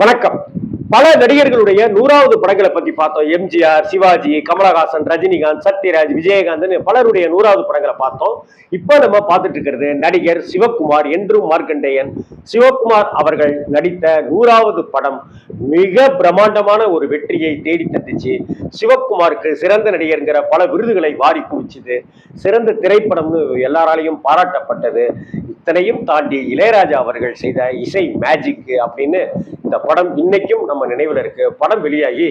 வணக்கம். பல நடிகர்களுடைய நூறாவது படங்களை பத்தி பார்த்தோம். எம்ஜிஆர் சிவாஜி கமலஹாசன் ரஜினிகாந்த் சத்யராஜ் விஜயகாந்த் பலருடைய நூறாவது படங்களை பார்த்தோம். இப்போ நம்ம பார்த்துட்டு இருக்கிறது நடிகர் சிவகுமார் என்றும் மார்க்கண்டேயன். சிவகுமார் அவர்கள் நடித்த நூறாவது படம் மிக பிரம்மாண்டமான ஒரு வெற்றியை தேடி தந்துச்சு. சிவகுமாருக்கு சிறந்த நடிகர்ங்கிற பல விருதுகளை வாரி குவிச்சுது. சிறந்த திரைப்படம்னு எல்லாராலையும் பாராட்டப்பட்டது. இத்தனையும் தாண்டி இளையராஜா அவர்கள் செய்த இசை மேஜிக் அப்படின்னு இந்த படம் இன்னைக்கும் நம்ம நினைவில் இருக்கு. படம் வெளியாகி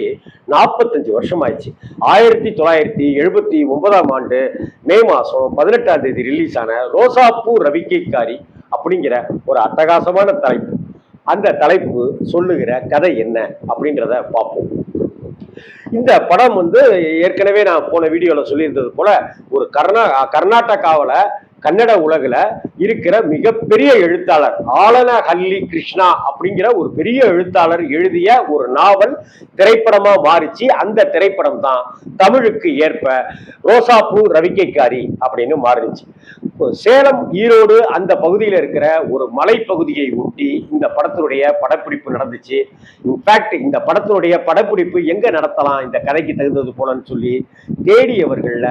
நாற்பத்தஞ்சு வருஷம் ஆயிடுச்சு ஆயிரத்தி தொள்ளாயிரத்தி எழுபத்தி ஒன்பதாம் ஆண்டு மே மாதம் பதினெட்டாம் தேதி ரிலீஸ் ஆன ரோசாப்பூ ரவிக்கைக்காரி அப்படிங்கிற ஒரு அட்டகாசமான தலைப்பு. அந்த தலைப்பு சொல்லுகிற கதை என்ன அப்படின்றத பார்ப்போம். இந்த படம் வந்து ஏற்கனவே நான் போன வீடியோவில் சொல்லியிருந்தது போல ஒரு கர்நா கர்நாடகாவில் கன்னட உலகில் இருக்கிற மிகப்பெரிய எழுத்தாளர் ஆலன ஹல்லி கிருஷ்ணா அப்படிங்கிற ஒரு பெரிய எழுத்தாளர் எழுதிய ஒரு நாவல் திரைப்படமா மாறிச்சு. அந்த திரைப்படம் தான் தமிழுக்கு ஏற்ப ரோசாப்பூ ரவிக்கைக்காரி அப்படின்னு மாறிடுச்சு சேலம் ஈரோடு அந்த பகுதியில் இருக்கிற ஒரு மலைப்பகுதியை ஒட்டி இந்த படத்தினுடைய படப்பிடிப்பு நடந்துச்சு. இன்ஃபேக்ட் இந்த படத்தினுடைய படப்பிடிப்பு எங்க நடத்தலாம்? இந்த கதைக்கு தகுந்தது போலன்னு சொல்லி தேடியவர்களில்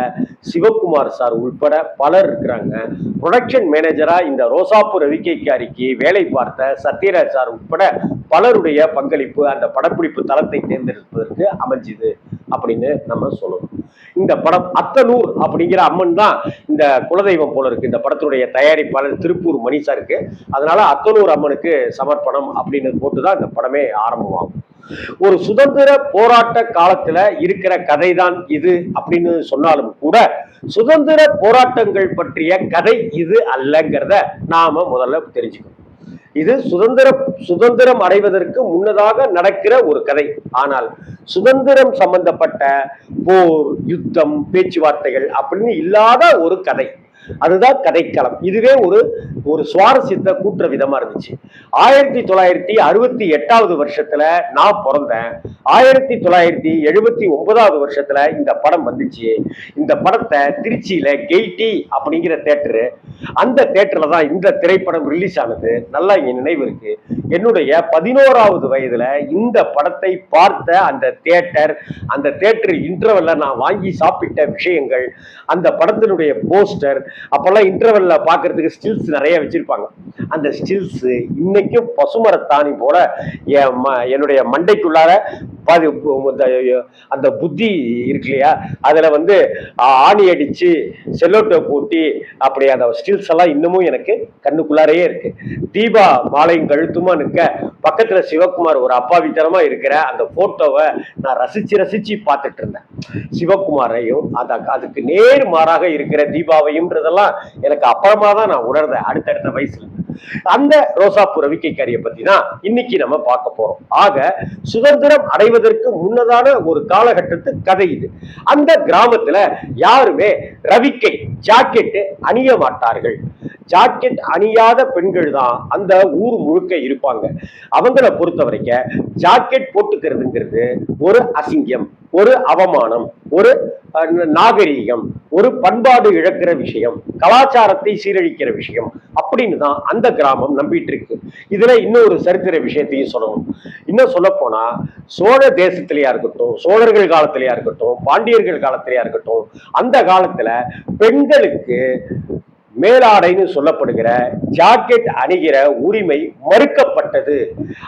சிவகுமார் சார் உட்பட பலர் இருக்கிறாங்க. ப்ரொடக்ஷன் மேனேஜரா இந்த ரோசாப்பூர் ரவிக்கைக்காரிக்கு வேலை பார்த்த சத்யராஜ் சார் உட்பட பலருடைய பங்களிப்பு அந்த படப்பிடிப்பு தளத்தை தேர்ந்தெடுப்பதற்கு அமைஞ்சுது அப்படின்னு நம்ம சொல்லணும். இந்த படம் அத்தனூர் அப்படிங்கிற அம்மன் தான் இந்த குலதெய்வம் போல இருக்கு. இந்த படத்துடைய தயாரிப்பாளர் திருப்பூர் மணிஷா இருக்கு அதனால அத்தனூர் அம்மனுக்கு சமர்ப்பணம் அப்படின்னு போட்டு தான் இந்த படமே ஆரம்பமாகும். ஒரு சுதந்திர போராட்ட காலத்துல இருக்கிற கதை தான் இது அப்படின்னு சொன்னாலும் கூட சுதந்திர போராட்டங்கள் பற்றிய கதை இது அல்லங்கிறத நாம முதல்ல தெரிஞ்சுக்கணும். இது சுதந்திர சுதந்திரம் அடைவதற்கு முன்னதாக நடக்கிற ஒரு கதை. ஆனால் சுதந்திரம் சம்பந்தப்பட்ட போர் யுத்தம் பேச்சுவார்த்தைகள் அப்படின்னு இல்லாத ஒரு கதை. அதுதான் கதைக்களம். இதுவே ஒரு ஒரு சுவாரஸ்யத்தை கூட்டுற விதமா இருந்துச்சு. ஆயிரத்தி தொள்ளாயிரத்தி அறுபத்தி எட்டாவது வருஷத்துல நான் பிறந்தேன். ஆயிரத்தி தொள்ளாயிரத்தி எழுபத்தி ஒன்பதாவது வருஷத்துல இந்த படம் வந்துச்சு. இந்த படத்தை திருச்சியில கெய்டி அப்படிங்கிற தேட்டரு அந்த தேட்டர்ல தான் இந்த திரைப்படம் ரிலீஸ் ஆனது. நல்லா இங்க நினைவு இருக்கு. என்னுடைய பதினோராவது வயதுல இந்த படத்தை பார்த்த அந்த தேட்டர் அந்த தேட்டர் இன்டர்வெல்ல நான் வாங்கி சாப்பிட்ட விஷயங்கள் அந்த படத்தினுடைய போஸ்டர் அப்பெல்லாம் இன்டர்வெல்ல பார்க்கறதுக்கு ஸ்டில்ஸ் நிறைய வச்சிருப்பாங்க. அந்த ஸ்டில்ஸ் இன்னைக்கும் பசுமரத்தாணி போல என் ம- என்னுடைய மண்டைக்குள்ளார பாதி அந்த- புத்தி இருக்கு இல்லையா? அதுல வந்து ஆணி அடிச்சு செல்லோட்டை போட்டி அப்படி அந்த ஸ்டில்ஸ் எல்லாம் இன்னமும் எனக்கு கண்ணுக்குள்ளாரையே இருக்கு. தீபா மாலையும் கழுத்துமா நிற்க. பக்கத்தில் சிவகுமார் ஒரு அப்பாவித்தனமாக இருக்கிற அந்த ஃபோட்டோவை நான் ரசித்து ரசித்து பார்த்துட்டு இருந்தேன். சிவகுமாரையும் அந்த அதுக்கு நேர் மாறாக இருக்கிற தீபாவையும்ன்றதெல்லாம் எனக்கு அப்புறமா தான் நான் உணர்ந்தேன் அடுத்தடுத்த வயசில். அந்த ரோசாப்பூ ரவிக்கைக்காரியை பத்தி தான் இன்னைக்கு நம்ம பார்க்க போறோம். ஆக சுதந்திரம் அடைவதற்கு முன்னதான ஒரு காலகட்டத்து கதை இது. அந்த கிராமத்துல யாருமே ரவிக்கை ஜாக்கெட்டு அணிய மாட்டார்கள். ஜாக்கெட் அணியாத பெண்கள் தான் அந்த ஊர் முழுக்க இருப்பாங்க. அவங்கள பொறுத்த வரைக்கும் ஜாக்கெட் போட்டுக்கிறதுங்கிறது ஒரு அசிங்கம் ஒரு அவமானம் ஒரு நாகரீகம் ஒரு பண்பாடு இழக்கிற விஷயம் கலாச்சாரத்தை சீரழிக்கிற விஷயம் அப்படின்னு தான் அந்த கிராமம் நம்பிட்டு இருக்கு. இதுல இன்னொரு சரித்திர விஷயத்தையும் சொல்லணும். இன்னும் சொல்ல போனா சோழ தேசத்திலேயா இருக்கட்டும் சோழர்கள் காலத்திலேயா இருக்கட்டும் பாண்டியர்கள் காலத்திலேயா இருக்கட்டும் அந்த காலத்துல பெண்களுக்கு மேலாடைன்னு சொல்லப்படுகிற ஜாக்கெட் அணிகிற உரிமை மறுக்கப்பட்டது.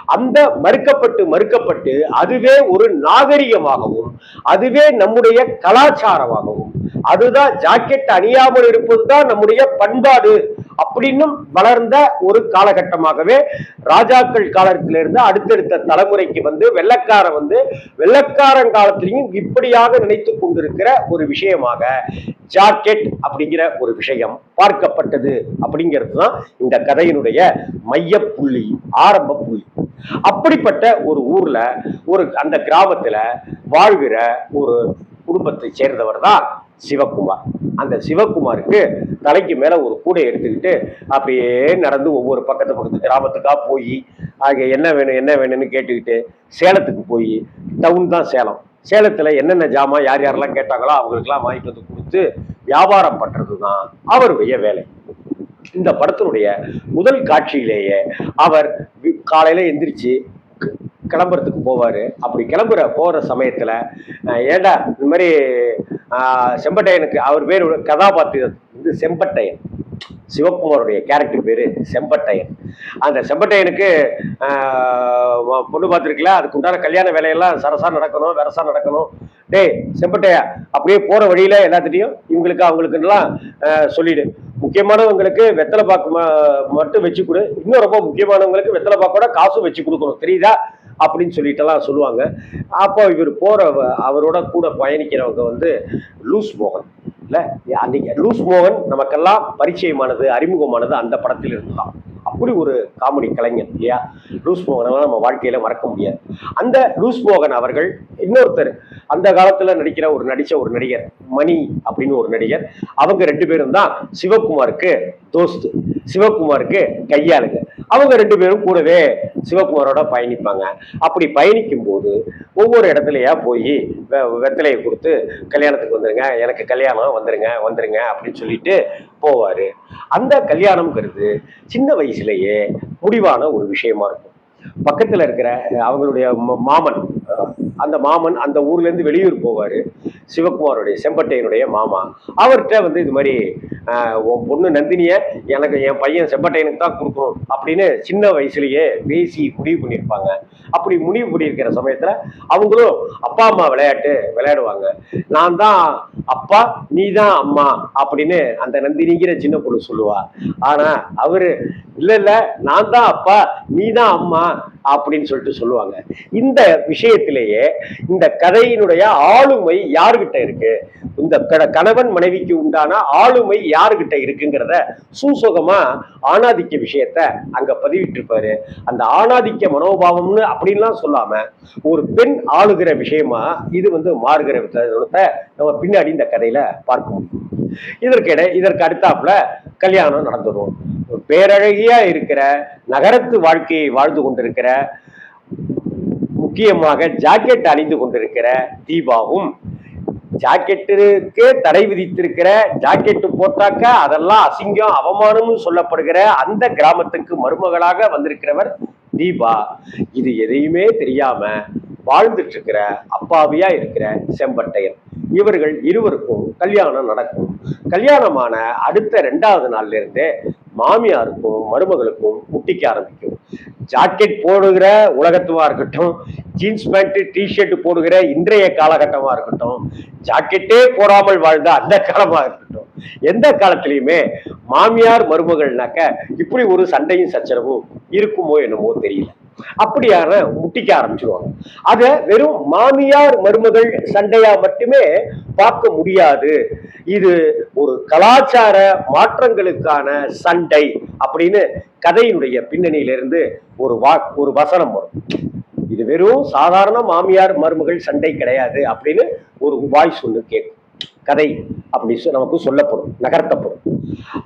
அந்த மறுக்கப்பட்டு மறுக்கப்பட்டு அதுவே ஒரு நாகரிகமாகவும் அதுவே நம்முடைய கலாச்சாரமாகவும். அதுதான் ஜாக்கெட் அணியாமல் இருப்பதுதான் நம்முடைய பண்பாடு. அப்படின்னும் வளர்ந்த ஒரு காலகட்டமாகவே ராஜாக்கள் காலத்திலிருந்து அடுத்தடுத்த தலைமுறைக்கு வந்து வெள்ளக்காரன் வந்து வெள்ளக்காரன் காலத்திலையும் இப்படியாக நினைத்து கொண்டிருக்கிற ஒரு விஷயமாக ஜாக்கெட் அப்படிங்கிற ஒரு விஷயம் பார்க்கப்பட்டது அப்படிங்கிறது தான் இந்த கதையினுடைய மைய புள்ளி ஆரம்ப புள்ளி. அப்படிப்பட்ட ஒரு ஊர்ல ஒரு அந்த கிராமத்துல வாழ்கிற ஒரு குடும்பத்தை சேர்ந்தவர் தான் சிவகுமார். அந்த சிவகுமாருக்கு தலைக்கு மேலே ஒரு கூடை எடுத்துக்கிட்டு அப்படியே நடந்து ஒவ்வொரு பக்கத்து பக்கத்து கிராமத்துக்காக போய் அங்கே என்ன வேணும் என்ன வேணும்னு கேட்டுக்கிட்டு சேலத்துக்கு போய் டவுன் தான் சேலம். சேலத்தில் என்னென்ன ஜாமான் யார் யாரெல்லாம் கேட்டாங்களோ அவங்களுக்கெல்லாம் வாங்கிட்டு வந்து கொடுத்து வியாபாரம் பண்ணுறது தான் அவருடைய வேலை. இந்த படத்தினுடைய முதல் காட்சியிலேயே அவர் காலையில் எந்திரிச்சு கிளம்புறதுக்கு போவார். அப்படி கிளம்புற போகிற சமயத்தில் ஏண்டா இந்த மாதிரி செம்பட்டையனுக்கு அவர் பேர் கதாபாத்திரம் வந்து செம்பட்டையன். சிவகுமாருடைய கேரக்டர் பேர் செம்பட்டையன். அந்த செம்பட்டையனுக்கு பொண்ணு பார்த்துருக்கல அதுக்கு உண்டான கல்யாண வேலையெல்லாம் சரசா நடக்கணும் வெரசாக நடக்கணும். டேய் செம்பட்டையா அப்படியே போகிற வழியில் எல்லாத்துட்டையும் இவங்களுக்கு அவங்களுக்குலாம் சொல்லிடு. முக்கியமானவங்களுக்கு வெத்தலை பாக்கு ம- மட்டும் வச்சு கொடு. இன்னும் ரொம்ப முக்கியமானவங்களுக்கு வெத்தலை பாக்கோட காசும் வச்சு கொடுக்கணும். தெரியுதா? அப்படின்னு சொல்லிட்டுலாம் சொல்லுவாங்க. அப்போ இவர் போகிற அவரோட கூட பயணிக்கிறவங்க வந்து லூஸ் மோகன். இல்லை அன்றைக்கி லூஸ் மோகன் நமக்கெல்லாம் பரிச்சயமானது அறிமுகமானது அந்த படத்தில் இருந்துதான். அப்படி ஒரு காமெடி கலைஞர் இல்லையா? லூஸ் மோகனெல்லாம் நம்ம வாழ்க்கையில் மறக்க முடியாது. அந்த லூஸ் மோகன் அவர்கள் இன்னொருத்தர் அந்த காலத்தில் நடிக்கிற ஒரு நடித்த ஒரு நடிகர் மணி அப்படின்னு ஒரு நடிகர் அவங்க ரெண்டு பேரும் தான் சிவகுமாருக்கு தோஸ்து. சிவகுமாருக்கு கையாளுங்க. அவங்க ரெண்டு பேரும் கூடவே சிவகுமாரோட பயணிப்பாங்க. அப்படி பயணிக்கும் போது ஒவ்வொரு இடத்துலையா போய் வெத்தலையை கொடுத்து கல்யாணத்துக்கு வந்துருங்க எனக்கு கல்யாணம் வந்துருங்க வந்துருங்க அப்படின்னு சொல்லிட்டு போவாரு. அந்த கல்யாணம்ங்கிறது சின்ன வயசுலேயே முடிவான ஒரு விஷயமா இருக்கும். பக்கத்துல இருக்கிற அவங்களுடைய மாமன் அந்த மாமன் அந்த ஊர்ல இருந்து வெளியூர் போவாரு. சிவகுமாரோடைய செம்பட்டையனுடைய மாமா. அவர்கிட்ட வந்து இது மாதிரி உன் பொண்ணு நந்தினிய எனக்கு என் பையன் செம்பட்டையனுக்கு தான் கொடுக்கணும் அப்படின்னு சின்ன வயசுலயே பேசி முடிவு பண்ணியிருப்பாங்க. அப்படி முடிவு பண்ணியிருக்கிற சமயத்துல அவங்களும் அப்பா அம்மா விளையாட்டு விளையாடுவாங்க. நான் தான் அப்பா நீ தான் அம்மா அப்படின்னு அந்த நந்தினிங்கிற சின்ன பொண்ணு சொல்லுவா. ஆனா அவரு இல்ல இல்ல நான் தான் அப்பா நீ தான் அம்மா அப்படின்னு சொல்லிட்டு சொல்லுவாங்க. இந்த விஷயத்திலேயே இந்த கதையினுடைய ஆளுமை யாருகிட்ட இருக்கு? இந்த கணவன் மனைவிக்கு உண்டான ஆளுமை யார் யாருக்கிட்ட இருக்குங்கிறத சூசகமா ஆணாதிக்க விஷயத்த அங்க பதிவிட்டிருப்பாரு. அந்த ஆணாதிக்க மனோபாவம்னு அப்படின்லாம் சொல்லாம ஒரு பெண் ஆளுகிற விஷயமா இது வந்து மாறுகிற விதத்தை நம்ம பின்னாடி இந்த கதையில பார்க்க முடியும். இதற்கிட இதற்கு அடுத்தாப்புல கல்யாணம் நடந்துடும் பேரழகியா இருக்கிற நகரத்து வாழ்க்கையை வாழ்ந்து கொண்டிருக்கிற முக்கியமாக ஜாக்கெட் அணிந்து கொண்டிருக்கிற தீபாவும் ஜாக்கெட்டுக்கே தடை விதித்திருக்கிற ஜாக்கெட்டு போட்டாக்க அதெல்லாம் அசிங்கம் அவமானம்னு சொல்லப்படுகிற அந்த கிராமத்துக்கு மருமகளாக வந்திருக்கிறவர் தீபா. இது எதையுமே தெரியாம வாழ்ந்துட்டு இருக்கிற அப்பாவியா இருக்கிற செம்பட்டையன். இவர்கள் இருவருக்கும் கல்யாணம் நடக்கும். கல்யாணமான அடுத்த ரெண்டாவது நாள்ல இருந்தே மாமியாருக்கும் மருமகளுக்கும் முட்டிக்க ஆரம்பிக்கும். ஜாக்கெட் போடுகிற உலகத்துவா இருக்கட்டும் ஜீன்ஸ் பேண்ட்டு டிஷர்ட் போடுகிற இன்றைய காலகட்டமாக இருக்கட்டும் ஜாக்கெட்டே போடாமல் வாழ்ந்த அந்த காலமாக இருக்கட்டும் எந்த காலத்திலையுமே மாமியார் மருமகள்னாக்க இப்படி ஒரு சண்டையும் சச்சரவும் இருக்குமோ என்னமோ தெரியல. அப்படியான முட்டிக்க ஆரம்பிச்சிருவாங்க. அத வெறும் மாமியார் மருமகள் சண்டையா மட்டுமே பார்க்க முடியாது. இது ஒரு கலாச்சார மாற்றங்களுக்கான சண்டை அப்படின்னு கதையினுடைய பின்னணியிலிருந்து ஒரு வா ஒரு வசனம் வரும். இது வெறும் சாதாரண மாமியார் மருமகள் சண்டை கிடையாது அப்படின்னு ஒரு வாய்ஸ் ஒன்று கேட்கும் கதை அப்படி நமக்கு சொல்லப்படும் நகர்த்தப்படும்.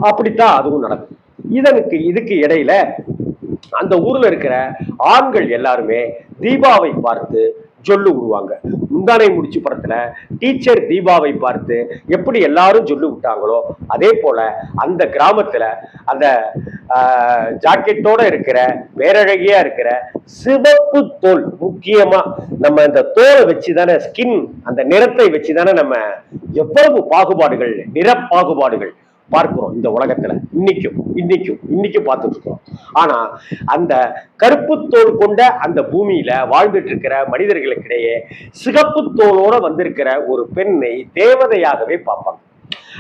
அப்படித்தான் அதுவும் நடக்கும். இதனுக்கு இதுக்கு இடையில அந்த ஊர்ல இருக்கிற ஆண்கள் எல்லாருமே தீபாவை பார்த்து ஜொல்லு விடுவாங்க முந்தானை முடிச்சு படத்துல டீச்சர் தீபாவை பார்த்து எப்படி எல்லாரும் ஜொல்லு விட்டாங்களோ அதே போல அந்த கிராமத்துல அந்த ஜாக்கெட்டோட இருக்கிற பேரழகியா இருக்கிற சிவப்பு தோல் முக்கியமா நம்ம இந்த தோலை வச்சுதானே ஸ்கின் அந்த நிறத்தை வச்சுதானே நம்ம எவ்வளவு பாகுபாடுகள் நிற பாகுபாடுகள் பார்க்கிறோம் இந்த உலகத்துல. இன்னைக்கும் இன்னைக்கும் இன்னைக்கும் பார்த்துட்டு இருக்கிறோம் ஆனா அந்த கருப்பு தோல் கொண்ட அந்த பூமியில வாழ்ந்துட்டு இருக்கிற மனிதர்களுக்கிடையே சிகப்பு தோலோட வந்திருக்கிற ஒரு பெண்ணை தேவதையாகவே பார்ப்பாங்க.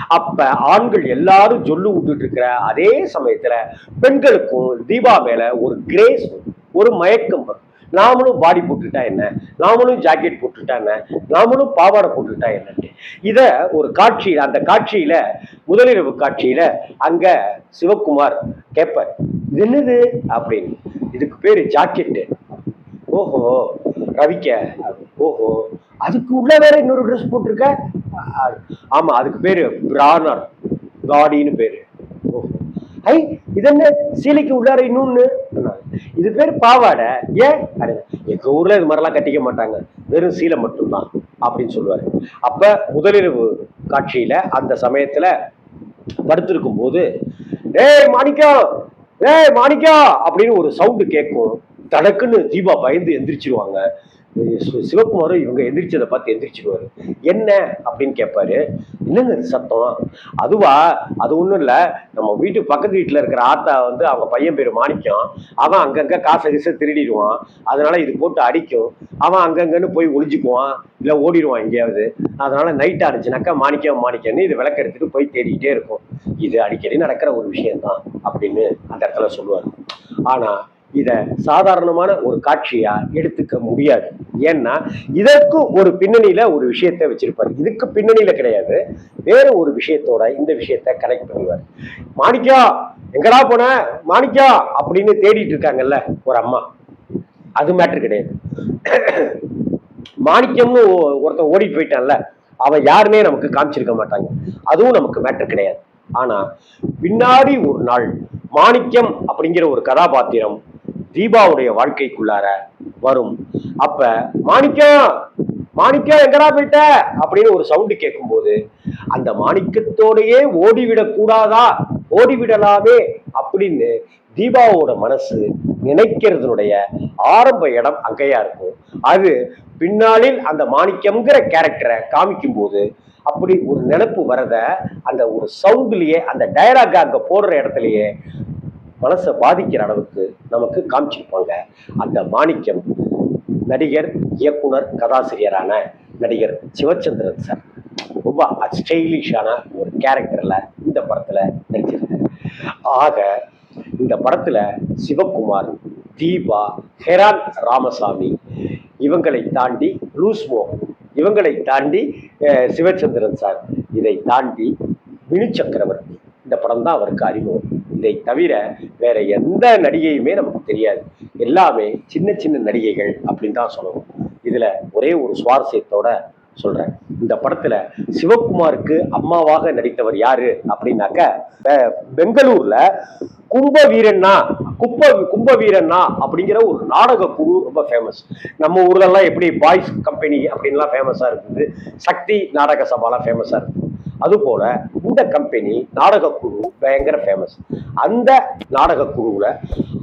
அப்ப ஆண்கள் எல்லாரும் சொல்லு விட்டுட்டு இருக்கிற அதே சமயத்துல பெண்களுக்கும் தீபா மேல ஒரு கிரேஸ் ஒரு மயக்கம் வரும். நாமளும் பாடி போட்டுட்டா என்ன? நாமளும் ஜாக்கெட் போட்டுட்டா என்ன? நாமளும் பாவாடை போட்டுட்டா என்னன்ட்டு. இதை ஒரு காட்சி அந்த காட்சியில் முதலிரவு காட்சியில் அங்கே சிவக்குமார் கேட்பார் இது என்னது? அப்படின்னு. இதுக்கு பேர் ஜாக்கெட்டு ஓஹோ ரவிக்க. ஓஹோ அதுக்கு உள்ள வேற இன்னொரு ட்ரெஸ் போட்டிருக்க? ஆமாம் ஆமா அதுக்கு பேரு பிரானர் காடின்னு பேரு. ஓஹோ. ஐ இது என்ன? சீலைக்கு உள்ளார இன்னொன்னு? இது பேர் பாவாடை. ஏன்? அப்படின்னா, எங்க ஊர்ல இது மாதிரிலாம் கட்டிக்க மாட்டாங்க. வெறும் சீலை மட்டும்தான் அப்படின்னு சொல்லுவாரு. அப்ப முதலிரவு காட்சியில அந்த சமயத்துல படுத்திருக்கும் போது ஏய் மாணிக்கம் ஏய் மாணிக்கம் அப்படின்னு ஒரு சவுண்டு கேட்கும் தனக்குன்னு தீபா பயந்து எந்திரிச்சிருவாங்க. சி- சிவகுமாரும் இவங்க எந்திரிச்சதை பார்த்து எந்திரிச்சிடுவாரு என்ன அப்படின்னு கேட்பாரு என்னங்க சத்தம்? அதுவா அது ஒன்றும் இல்லை. நம்ம வீட்டு பக்கத்து வீட்டில் இருக்கிற ஆத்தா வந்து அவங்க பையன் பேர் மாணிக்கம். அவன் அங்கங்கே காசை கீசை திருடிடுவான். அதனால இது போட்டு அடிக்கும். அவன் அங்கங்கன்னு போய் ஒளிஞ்சுக்குவான். இல்லை ஓடிடுவான் எங்கேயாவது. அதனால நைட் ஆனிச்சுனாக்கா மாணிக்கம் மாணிக்கம்னு இது விளக்கு எடுத்துட்டு போய் தேடிக்கிட்டே இருக்கும். இது அடிக்கடி நடக்கிற ஒரு விஷயம்தான் அப்படின்னு அந்த இடத்துல சொல்லுவார். ஆனால் இதை சாதாரணமான ஒரு காட்சியா எடுத்துக்க முடியாது. ஏன்னா இதற்கு ஒரு பின்னணியில ஒரு விஷயத்தை வச்சிருப்பார். இதுக்கு பின்னணியில கிடையாது. வேற ஒரு விஷயத்தோட இந்த விஷயத்தை கனெக்ட் பண்ணுவார். மாணிக்கா எங்கடா போன? மாணிக்கா அப்படின்னு தேடிட்டு இருக்காங்கல்ல ஒரு அம்மா. அது மேட்ரு கிடையாது. மாணிக்கம்னு ஒருத்தன் ஓடி போயிட்டான்ல அவன் யாருமே நமக்கு காமிச்சிருக்க மாட்டாங்க. அதுவும் நமக்கு மேட்ரு கிடையாது. ஆனா பின்னாடி ஒரு நாள் மாணிக்கம் அப்படிங்கிற ஒரு கதாபாத்திரம் தீபாவுடைய வாழ்க்கைக்குள்ளார வரும். அப்ப மாணிக்கம் மாணிக்கம் எங்கடா போயிட்ட? அப்படின்னு ஒரு சவுண்டு கேட்கும்போது அந்த மாணிக்கத்தோடையே ஓடிவிடக் கூடாதா? ஓடிவிடலாமே அப்படின்னு தீபாவோட மனசு நினைக்கிறதுனுடைய ஆரம்ப இடம் அங்கேயா இருக்கும். அது பின்னாளில் அந்த மாணிக்கம்ங்கிற கேரக்டரை காமிக்கும் போது அப்படி ஒரு நினைப்பு வரத அந்த ஒரு சவுண்ட்லயே அந்த டயலாக அங்க போடுற இடத்துலயே மனசை பாதிக்கிற அளவுக்கு நமக்கு காமிச்சிருப்பாங்க. அந்த மாணிக்கம் நடிகர் இயக்குனர் கதாசிரியரான நடிகர் சிவச்சந்திரன் சார். ரொம்ப ஸ்டைலிஷான ஒரு கேரக்டரில் இந்த படத்தில் நடிச்சிருக்காரு. ஆக இந்த படத்தில் சிவகுமார் தீபா ஹெரான் ராமசாமி இவங்களை தாண்டி லூஸ் மோகன் இவங்களை தாண்டி சிவச்சந்திரன் சார். இதை தாண்டி வினு சக்கரவர்த்தி இந்த படம் தான் அவருக்கு அறிமுகம். இதை தவிர வேற எந்த நடிகையுமே நமக்கு தெரியாது. எல்லாமே சின்ன சின்ன நடிகைகள் அப்படின்னு தான் சொல்லணும். இதுல ஒரே ஒரு சுவாரஸ்யத்தோட சொல்றேன். இந்த படத்துல சிவகுமாருக்கு அம்மாவாக நடித்தவர் யாரு அப்படின்னாக்க பெங்களூரில் பெங்களூர்ல கும்ப வீரண்ணா குப்ப கும்ப வீரண்ணா அப்படிங்கிற ஒரு நாடக குழு ரொம்ப ஃபேமஸ் நம்ம ஊர்லலாம் எப்படி பாய்ஸ் கம்பெனி அப்படின்லாம் ஃபேமஸாக இருக்குது. சக்தி நாடக சபாலாம் ஃபேமஸாக இருக்குது. அதுபோல் இந்த கம்பெனி நாடக குழு பயங்கர ஃபேமஸ் அந்த நாடக குழுவில்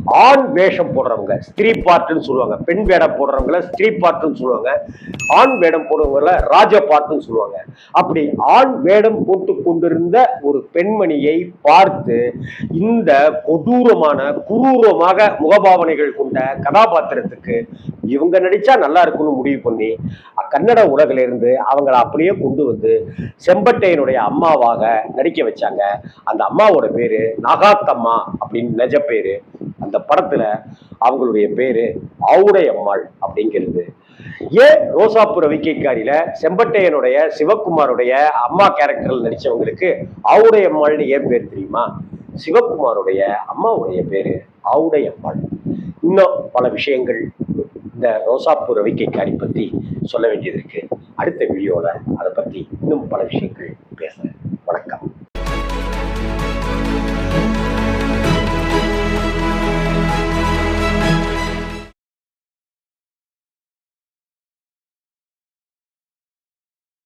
ஆண் வேஷம் போடுறவங்க ஸ்திரீ பார்ட்டுன்னு சொல்லுவாங்க. பெண் வேடம் போடுறவங்கள ஸ்திரீ பார்ட்டுன்னு சொல்லுவாங்க. ஆண் வேடம் போடுறவங்கள ராஜ பார்ட்டுன்னு சொல்லுவாங்க. அப்படி ஆண் வேடம் போட்டு கொண்டிருந்த ஒரு பெண்மணியை பார்த்து இந்த கொடூரமான குரூரமாக முகபாவனைகள் கொண்ட கதாபாத்திரத்துக்கு இவங்க நடிச்சா நல்லா இருக்கும்னு முடிவு பண்ணி கன்னட உலகிலிருந்து அவங்கள அப்படியே கொண்டு வந்து செம்பட்டையனுடைய அம்மாவாக நடிக்க வச்சாங்க. அந்த அம்மாவோட பேரு நாகாத்தம்மா அப்படின்னு நிஜ பேரு. அந்த படத்துல அவங்களுடைய பேரு ஆவுடை அம்மாள் அப்படிங்கிறது. ஏன் ரோசாப்பு ரவிக்கைக்காரியில செம்பட்டையனுடைய சிவகுமாருடைய அம்மா கேரக்டர்கள் நடிச்சவங்களுக்கு ஆவுடை அம்மாள்னு ஏன் பேர் தெரியுமா? சிவகுமாருடைய அம்மாவுடைய பேரு ஆவுடை அம்மாள் இன்னும் பல விஷயங்கள் இந்த ரோசாப்பூர் ரவிக்கைக்காரி பத்தி சொல்ல வேண்டியது இருக்கு. அடுத்த வீடியோல அதை பத்தி இன்னும் பல விஷயங்கள் பேசுறேன். வணக்கம்.